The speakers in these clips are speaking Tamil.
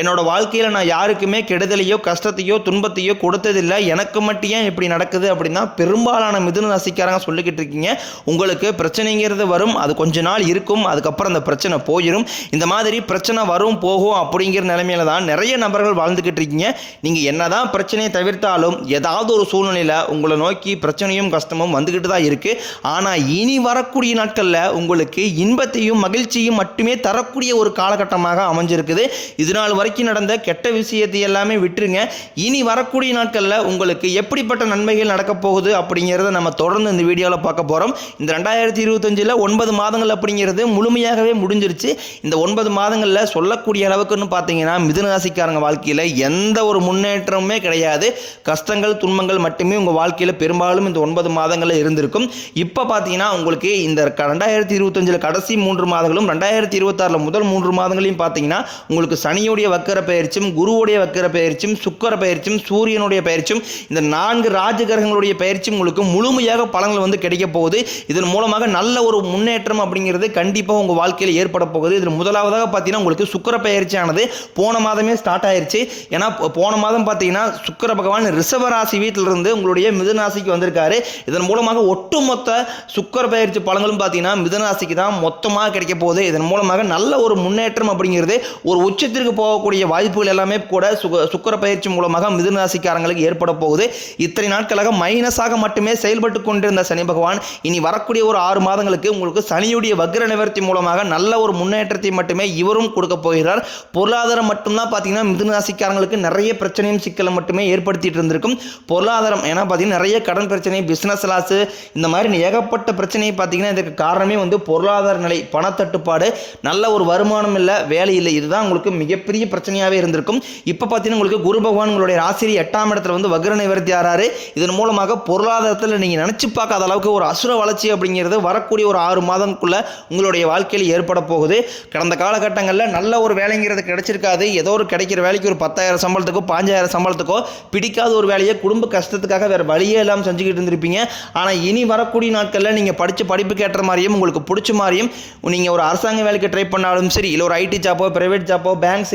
என்னோட வாழ்க்கையில் நான் யாருக்குமே கெடுதலையோ கஷ்டத்தையோ துன்பத்தையோ கொடுத்ததில்லை. எனக்கு மட்டும் ஏன் இப்படி நடக்குது அப்படின்னா பெரும்பாலான மிதுன ராசிக்காரங்க சொல்லிக்கிட்டு இருக்கீங்க. உங்களுக்கு பிரச்சனைங்கிறது வரும் அது கொஞ்ச நாள் இருக்கும் அதுக்கப்புறம் அந்த பிரச்சனை போயிடும் இந்த மாதிரி பிரச்சனை வரும் போகும் அப்படிங்கிற நிலைமையில தான் நிறைய நபர்கள் வாழ்ந்துக்கிட்டு இருக்கீங்க. நீங்கள் என்னதான் பிரச்சனையை தவிர்த்தாலும் ஏதாவது ஒரு சூழ்நிலையில் உங்களை நோக்கி பிரச்சனையும் கஷ்டமும் வந்துக்கிட்டு தான் இருக்குது ஆனால் இனி வரக்கூடிய நாட்களில் உங்களுக்கு இன்பத்தையும் மகிழ்ச்சியும் மட்டுமே தரக்கூடிய ஒரு காலகட்டமாக அமைஞ்சிருக்குது. இது நாள் வரைக்கும் நடந்த கெட்ட விஷயத்தை எல்லாமே விட்டுருங்க. இனி வரக்கூடிய நாட்களில் உங்களுக்கு எப்படிப்பட்ட நன்மைகள் நடக்க போகுது அப்படிங்கிறத நம்ம தொடர்ந்து இந்த வீடியோவில் பார்க்க போகிறோம் இந்த ரெண்டாயிரத்தி இருபத்தஞ்சில் ஒன்பது மாதங்கள் அப்படிங்கிறது முழுமையாகவே முடிஞ்சிருச்சு. இந்த ஒன்பது மாதங்களில் சொல்லக்கூடிய அளவுக்குன்னு பார்த்தீங்கன்னா மிதுனராசிக்காரங்க வாழ்க்கையில் எந்த ஒரு முன்னேற்றமுமே கிடையாது. கஷ்டங்கள் துன்பங்கள் மட்டுமே உங்கள் வாழ்க்கையில் பெரும்பாலும் இந்த ஒன்பது மாதங்களில் இருந்திருக்கும். இப்போ பார்த்தீங்கன்னா உங்களுக்கு இந்த ரெண்டாயிரத்தி இருபத்தஞ்சில் கடைசி மூன்று மாதங்களும் ரெண்டாயிரத்தி இருபத்தாறில் முதல் மூன்று மாதங்களையும் பார்த்தீங்கன்னா உங்களுக்கு சனியுடைய வக்கர பயிற்சியும் குருவுடைய வக்கர பயிற்சியும் சுக்கர பயிற்சியும் சூரியனுடைய பயிற்சியும் இந்த நான்கு ராஜகிரகங்களுடைய பயிற்சியும் உங்களுக்கு முழுமையாக பலன்கள் வந்து கிடைக்க போகுது. இதன் மூலமாக நல்ல ஒரு முன்னேற்றம் அப்படிங்கிறது கண்டிப்பாக உங்கள் வாழ்க்கையில் ஏற்பட போகுது. இதில் முதலாவதாக பார்த்தீங்கன்னா உங்களுக்கு சுக்கர பயிற்சியானது போன மாதமே ஸ்டார்ட் ஆயிடுச்சு ஏன்னா போன மாதம் பார்த்தீங்கன்னா சுக்கர பகவான் ரிஷப ராசி வீட்டிலிருந்து உங்களுடைய மிதுனாசிக்கு வந்திருக்காரு. இதன் மூலமாக ஒட்டுமொத்த சுக்கர பயிற்சி பலன்களும் பார்த்தீங்கன்னா மிதுனாசிக்கு தான் மொத்தமாக கிடைக்க போகுது. இதன் மூலமாக நல்ல ஒரு முன்னேற்றம் அப்படிங்கிறது ஒரு உச்சத்திற்கு போகக்கூடிய வாய்ப்புகள் எல்லாமே கூட சுக சுக்கர பயிற்சி மூலமாக மிதுன ராசிக்காரங்களுக்கு ஏற்பட போகுது. இத்தனை நாட்களாக மைனஸாக மட்டுமே செயல்பட்டு கொண்டிருந்த சனி பகவான் இனி வரக்கூடிய ஒரு ஆறு மாதங்களுக்கு உங்களுக்கு சனியுடைய வக்ர நிவர்த்தி மூலமாக நல்ல ஒரு முன்னேற்றத்தை மட்டுமே இவரும் கொடுக்க போகிறார். பொருளாதாரம் மட்டும்தான் பார்த்தீங்கன்னா மிதுன ராசிக்காரங்களுக்கு நிறைய பிரச்சனையும் சிக்கலை மட்டுமே ஏற்படுத்திட்டு இருந்திருக்கும். பொருளாதாரம் ஏன்னா பார்த்தீங்கன்னா நிறைய கடன் பிரச்சனை பிஸ்னஸ் லாஸு இந்த மாதிரி ஏகப்பட்ட பிரச்சனையை பார்த்தீங்கன்னா இதுக்கு காரணமே வந்து பொருளாதார நிலை பணத்தட்டுப்பாடு நல்ல ஒரு வருமானம் இல்லை வேலை இல்லை. இதுதான் உங்களுக்கு மிகப்பெரிய பிரச்சனையாகவே இருந்திருக்கும். இப்போ பார்த்தீங்கன்னா உங்களுக்கு குரு பகவான் உங்களுடைய ராசிரி எட்டாம் இடத்துல வந்து வக்ர நிவர்த்தி ஆறாரு. இதன் மூலமாக பொருளாதாரத்தில் நீங்கள் நினச்சி பார்க்காத அளவுக்கு ஒரு அசுர வளர்ச்சி அப்படிங்கிறது வரக்கூடிய ஒரு ஆறு மாதம்குள்ளே உங்களுடைய வாழ்க்கையில் ஏற்பட போகுது. கடந்த காலகட்டங்களில் நல்ல ஒரு வேலைங்கிறது கிடைச்சிருக்காது. ஏதோ ஒரு கிடைக்கிற வேலைக்கு ஒரு பத்தாயிரம் சம்பளத்துக்கோ பாஞ்சாயிரம் சம்பளத்துக்கோ பிடிக்காத ஒரு வேலையை குடும்ப கஷ்டத்துக்காக வேறு வழியே இல்லாமல் செஞ்சுக்கிட்டு இருந்திருப்பீங்க. ஆனால் இனி வரக்கூடிய நாட்களில் நீங்கள் படித்த படிப்புக்கு ஏற்ற மாதிரியும் உங்களுக்கு பிடிச்ச மாதிரியும் நீங்கள் ஒரு அரசாங்க வேலைக்கு ட்ரை பண்ணாலும் சரி இல்லை ஒரு ஐடி ஜாப்போ ப்ரைவேட் ஜாப்போ பேங்க்ஸ்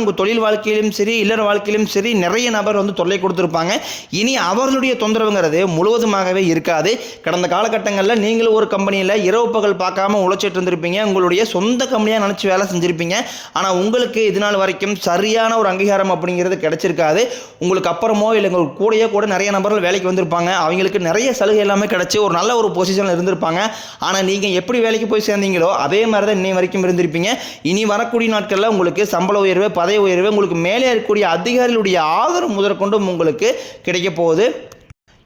உங்கள் தொழில் வாழ்க்கையிலும் சரி இல்லற வாழ்க்கையிலும் சரி நிறைய நபர் வந்து தொல்லை கொடுத்துருப்பாங்க. இனி அவர்களுடைய தொந்தரவுங்கிறது முழுவதுமாகவே இருக்காது. கடந்த காலகட்டங்களில் நீங்களும் ஒரு கம்பெனியில் இரவு பகல் பார்க்காம உழைச்சிட்டு இருந்திருப்பீங்க. உங்களுடைய சொந்த கம்பெனியாக நினச்சி வேலை செஞ்சுருப்பீங்க. ஆனால் உங்களுக்கு இது நாள் வரைக்கும் சரியான ஒரு அங்கீகாரம் அப்படிங்கிறது கிடைச்சிருக்காது. உங்களுக்கு அப்புறமோ இல்லை உங்களுக்கு கூடயே கூட நிறைய நபர்கள் வேலைக்கு வந்திருப்பாங்க. அவங்களுக்கு நிறைய சலுகை எல்லாமே கிடச்சி ஒரு நல்ல ஒரு பொசிஷனில் இருந்திருப்பாங்க. ஆனால் நீங்கள் எப்படி வேலைக்கு போய் சேர்ந்தீங்களோ அதே மாதிரி தான் இன்னை வரைக்கும் இருந்திருப்பீங்க. இனி வரக்கூடிய நாட்களில் உங்களுக்கு சம்பள உயர்வு பதவி உயர்வு உங்களுக்கு மேலே இருக்கக்கூடிய அதிகாரிகளுடைய ஆதரவு முதற்கொண்டும் உங்களுக்கு கிடைக்க போகுது.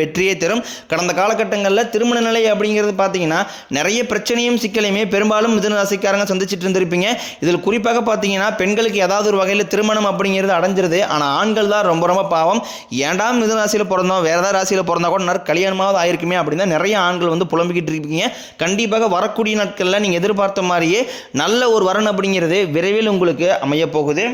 வெற்றியை தரும். கடந்த காலகட்டங்களில் திருமண நிலை அப்படிங்கிறது பார்த்தீங்கன்னா நிறைய பிரச்சனையும் சிக்கலையுமே பெரும்பாலும் மிதுன ராசிக்காரங்க சந்திச்சிட்டு இருந்திருப்பீங்க. இதில் குறிப்பாக பார்த்தீங்கன்னா பெண்களுக்கு ஏதாவது ஒரு வகையில் திருமணம் அப்படிங்கிறது அடைஞ்சிருது. ஆனால் ஆண்கள் தான் ரொம்ப ரொம்ப பாவம். ஏன்டாம் மிதுன ராசியில் பிறந்தோம்? வேறு ஏதாவது ராசியில் பிறந்தா கூட நிறைய கல்யாணமாவது ஆயிருக்குமே அப்படின்னு நிறைய ஆண்கள் வந்து புலம்பிக்கிட்டு இருப்பீங்க. கண்டிப்பாக வரக்கூடிய நாட்களில் நீங்கள் எதிர்பார்த்த மாதிரியே நல்ல ஒரு வரன் அப்படிங்கிறது விரைவில் உங்களுக்கு அமையப் போகுது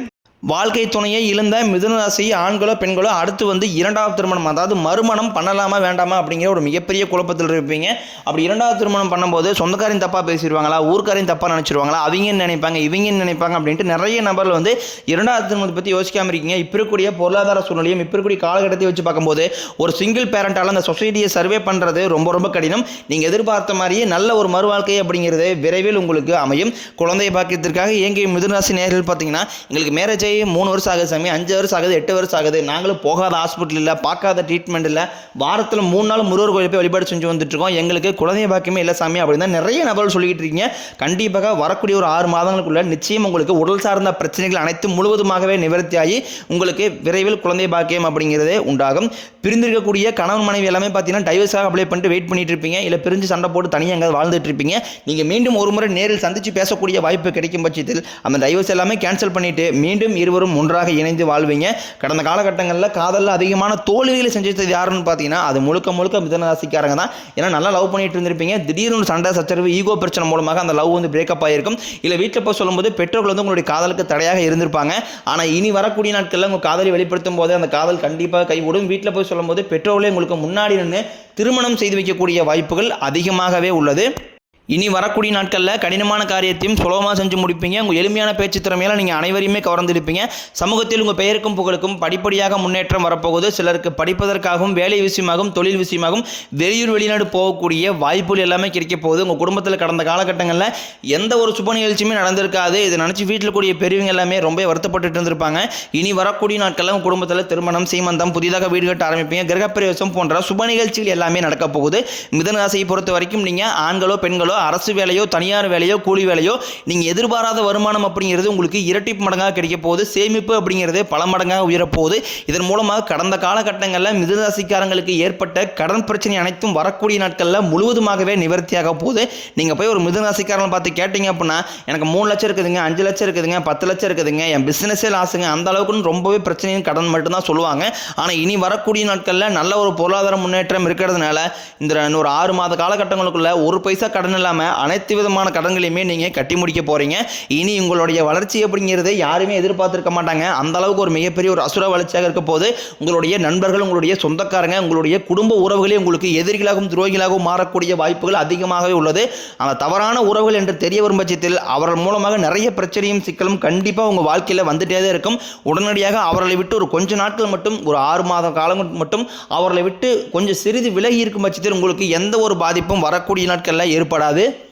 வாழ்க்கை துணையை இழந்த மிதுனராசி ஆண்களோ பெண்களோ அடுத்து வந்து இரண்டாவது திருமணம் அதாவது மறுமணம் பண்ணலாமா வேண்டாமா அப்படிங்கிற ஒரு மிகப்பெரிய குழப்பத்தில் இருப்பீங்க. அப்படி இரண்டாவது திருமணம் பண்ணும்போது சொந்தக்காரையும் தப்பாக பேசிடுவாங்களா ஊர்க்காரையும் தப்பாக நினச்சிருவாங்களா அவங்க நினைப்பாங்க இவங்க நினைப்பாங்க அப்படின்ட்டு நிறைய நபர்கள் வந்து இரண்டாவது திருமணத்தை பற்றி யோசிக்காமல் இருக்கீங்க. இப்போ இருக்கக்கூடிய பொருளாதார சூழ்நிலையும் இப்போ இருக்கக்கூடிய காலகட்டத்தை வச்சு பார்க்கும்போது ஒரு சிங்கிள் பேரண்டால் அந்த சொசைட்டியை சர்வே பண்ணுறது ரொம்ப ரொம்ப கடினம். நீங்கள் எதிர்பார்த்த மாதிரியே நல்ல ஒரு மறுவாழ்க்கை அப்படிங்கிறது விரைவில் உங்களுக்கு அமையும். குழந்தை பாக்கியத்திற்காக இயங்கிய மிதுனராசி நேரில் பார்த்தீங்கன்னா எங்களுக்கு மேரேஜ் ஆகி மூணு வருஷம் ஆகுது சாமி அஞ்சு வருஷம் ஆகுது எட்டு வருஷம் ஆகுது. நாங்களும் போகாத ஹாஸ்பிட்டல் இல்லை பார்க்காத ட்ரீட்மெண்ட் இல்லை. வாரத்தில் மூணு நாள் முருகர் கோயில் போய் வழிபாடு செஞ்சு வந்துட்டுருக்கோம் எங்களுக்கு குழந்தை பாக்கியமே இல்லை சாமி அப்படின்னு தான் நிறைய நபர்கள் சொல்லிக்கிட்டு இருக்கீங்க. கண்டிப்பாக வரக்கூடிய ஒரு ஆறு மாதங்களுக்குள்ள நிச்சயம் உங்களுக்கு உடல் சார்ந்த பிரச்சனைகள் அனைத்தும் முழுவதுமாகவே நிவர்த்தியாகி உங்களுக்கு விரைவில் குழந்தை பாக்கியம் அப்படிங்கிறதே உண்டாகும். பிரிந்திருக்கக்கூடிய கணவன் மனைவி எல்லாமே பார்த்தீங்கன்னா டைவர்ஸாக அப்ளை பண்ணிட்டு வெயிட் பண்ணிட்டு இருப்பீங்க. இல்லை பிரிஞ்சு சண்டை போட்டு தனியாக அங்கே வாழ்ந்துட்டு இருப்பீங்க. நீங்கள் மீண்டும் ஒரு முறை நேரில் சந்தித்து பேசக்கூடிய வாய்ப்பு கிடைக்கும் பட்சத்தில் அந்த டைவர்ஸ் எல்லாமே கேன்சல் பண்ணிட்டு மீண்டும் இருவரும் ஒன்றாக இணைந்து வாழ்வீங்க. கடந்த காலகட்டங்களில் காதலில் அதிகமான தோல்விகளை செஞ்சது யாருன்னு பார்த்தீங்கன்னா அது முழுக்க முழுக்க மிதனராசிக்காரங்க தான். ஏன்னா நல்லா லவ் பண்ணிட்டு இருந்திருப்பீங்க. திடீர்னு சண்டை சச்சரவு ஈகோ பிரச்சனை மூலமாக அந்த லவ் வந்து பிரேக்கப் ஆகிருக்கும் இல்லை வீட்டில் போய் சொல்லும்போது பெற்றோர்கள் வந்து உங்களுடைய காதலுக்கு தடையாக இருந்திருப்பாங்க. ஆனால் இனி வரக்கூடிய நாட்களில் உங்கள் காதலை வெளிப்படுத்தும் போது அந்த காதல் கண்டிப்பாக கைவிடும் வீட்டில் போய் சொல்லும்போது பெற்றோர்களே உங்களுக்கு முன்னாடி நின்று திருமணம் செய்து வைக்கக்கூடிய வாய்ப்புகள் அதிகமாகவே உள்ளது. இனி வரக்கூடிய நாட்களில் கடினமான காரியத்தையும் சுலபமாக செஞ்சு முடிப்பீங்க. உங்கள் எளிமையான பேச்சு திறமையால் நீங்கள் அனைவரையுமே கவர்ந்திருப்பீங்க சமூகத்தில் உங்கள் பெயருக்கும் புகழுக்கும் படிப்படியாக முன்னேற்றம் வரப்போகுது. சிலருக்கு படிப்பதற்காகவும் வேலை விஷயமாகவும் தொழில் விஷயமாகவும் வெளியூர் வெளிநாடு போகக்கூடிய வாய்ப்புகள் எல்லாமே கிடைக்க போகுது. உங்கள் குடும்பத்தில் கடந்த காலகட்டங்களில் எந்த ஒரு சுப நிகழ்ச்சியுமே நடந்திருக்காது. இதை நினச்சி வீட்டில் கூடிய பெரியவங்க எல்லாமே ரொம்ப வருத்தப்பட்டு இருந்திருப்பாங்க. இனி வரக்கூடிய நாட்களில் உங்கள் குடும்பத்தில் திருமணம் சீமந்தம் புதிதாக வீடு கட்ட ஆரம்பிப்பீங்க. கிரகப்பிரவேசம் போன்ற சுப நிகழ்ச்சிகள் எல்லாமே நடக்க போகுது. மிதன ராசியை பொறுத்த வரைக்கும் நீங்கள் ஆண்களோ பெண்களோ அரசு வேலையோ தனியார் வேலையோ கூலி வேலையோ நீங்கள் எதிர்பாராத வருமானம் அப்படிங்கிறது உங்களுக்கு இரட்டிப்பு மடங்காக கிடைக்க போகுது. சேமிப்பு அப்படிங்கிறது பல மடங்காக உயரப்போகுது. இதன் மூலமாக கடந்த காலகட்டங்களில் மிதுராசிக்காரங்களுக்கு ஏற்பட்ட கடன் பிரச்சனை அனைத்தும் வரக்கூடிய நாட்களில் முழுவதுமாகவே நிவர்த்தியாக போகுது. நீங்கள் போய் ஒரு மிதுராசிக்காரங்களை பார்த்து கேட்டீங்க அப்படின்னா எனக்கு மூணு லட்சம் இருக்குதுங்க அஞ்சு லட்சம் இருக்குதுங்க பத்து லட்சம் இருக்குதுங்க என் பிஸ்னஸே லாஸுங்க அந்த அளவுக்கு ரொம்பவே பிரச்சனையும் கடன் மட்டும்தான் சொல்லுவாங்க. ஆனால் இனி வரக்கூடிய நாட்களில் நல்ல ஒரு பொருளாதார முன்னேற்றம் இருக்கிறதுனால இந்த ஒரு ஆறு மாத காலகட்டங்களுக்குள்ள ஒரு பைசா கடன் இல்லாமல் அனைத்து விதமான கடன்களையுமே நீங்கள் கட்டி முடிக்க போகிறீங்க இனி உங்களுடைய வளர்ச்சி அப்படிங்கிறது யாருமே எதிர்பார்த்துருக்க மாட்டாங்க. அந்த அளவுக்கு ஒரு மிகப்பெரிய ஒரு அசுர வளர்ச்சியாக இருக்க போது உங்களுடைய நண்பர்கள் உங்களுடைய சொந்தக்காரங்க உங்களுடைய குடும்ப உறவுகளே உங்களுக்கு எதிரிகளாகவும் துரோகிகளாகவும் மாறக்கூடிய வாய்ப்புகள் அதிகமாகவே உள்ளது. அந்த தவறான உறவுகள் என்று தெரிய வரும் பட்சத்தில் அவர்கள் மூலமாக நிறைய பிரச்சனையும் சிக்கலும் கண்டிப்பாக உங்கள் வாழ்க்கையில் வந்துட்டே தான் இருக்கும். உடனடியாக அவர்களை விட்டு ஒரு கொஞ்ச நாட்கள் மட்டும் ஒரு ஆறு மாத காலம் மட்டும் அவர்களை விட்டு கொஞ்சம் சிறிது விலகி இருக்கும் பட்சத்தில் உங்களுக்கு எந்த ஒரு பாதிப்பும் வரக்கூடிய நாட்களில் ஏற்படாது. abi?